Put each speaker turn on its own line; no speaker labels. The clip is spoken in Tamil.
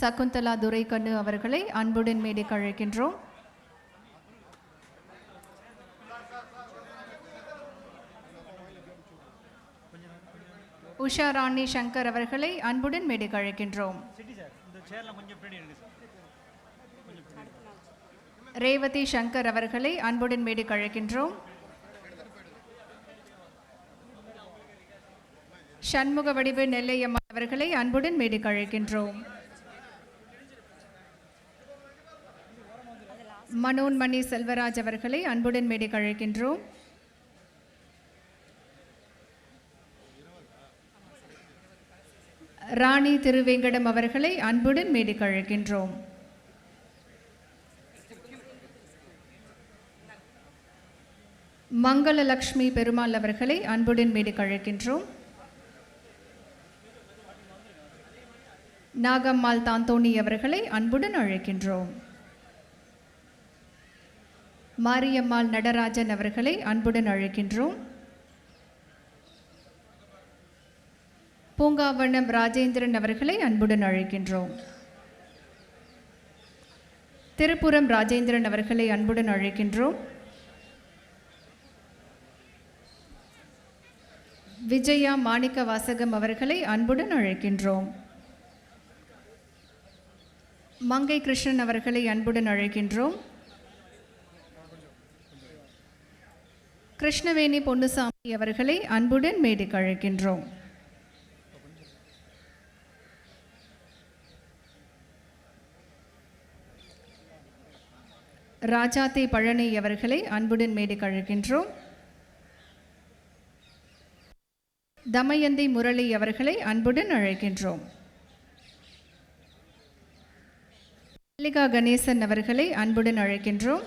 சகுந்தலா துரைக்கண்ணு அவர்களை அன்புடன் மேடைக்கு அழைக்கின்றோம். உஷா ராணி சங்கர் அவர்களை அன்புடன் மேடைக்கு அழைக்கின்றோம். ரேவதி சங்கர் அவர்களை அன்புடன் மேடைக்கு அழைக்கின்றோம். சண்முக வடிவு நெல்லையம்மா அவர்களை அன்புடன் மேடைக்கு அழைக்கின்றோம். மனோன்மணி செல்வராஜ் அவர்களை அன்புடன் மேடை கழிக்கின்றோம் ராணி திருவேங்கடம் அவர்களை அன்புடன் மேடை அழைக்கின்றோம். மங்களலக்ஷ்மி பெருமாள் அவர்களை அன்புடன் மேடை கழிக்கின்றோம் நாகம்மாள் தாந்தோணி அவர்களை அன்புடன் அழைக்கின்றோம். மாரியம்மாள் நடராஜன் அவர்களை அன்புடன் அழைக்கின்றோம். பூங்காவண்ணம் ராஜேந்திரன் அவர்களை அன்புடன் அழைக்கின்றோம். திருப்புறம் ராஜேந்திரன் அவர்களை அன்புடன் அழைக்கின்றோம். விஜயா மாணிக்க வாசகம் அவர்களை அன்புடன் அழைக்கின்றோம். மங்கை கிருஷ்ணன் அவர்களை அன்புடன் அழைக்கின்றோம். கிருஷ்ணவேணி பொன்னுசாமி அவர்களை அன்புடன் மேடைக்கு அழைக்கின்றோம். ராஜாத்தி பழனி அவர்களை அன்புடன் மேடைக்கு அழைக்கின்றோம். தமயந்தி முரளி அவர்களை அன்புடன் அழைக்கின்றோம். மல்லிகா கணேசன் அவர்களை அன்புடன் அழைக்கின்றோம்.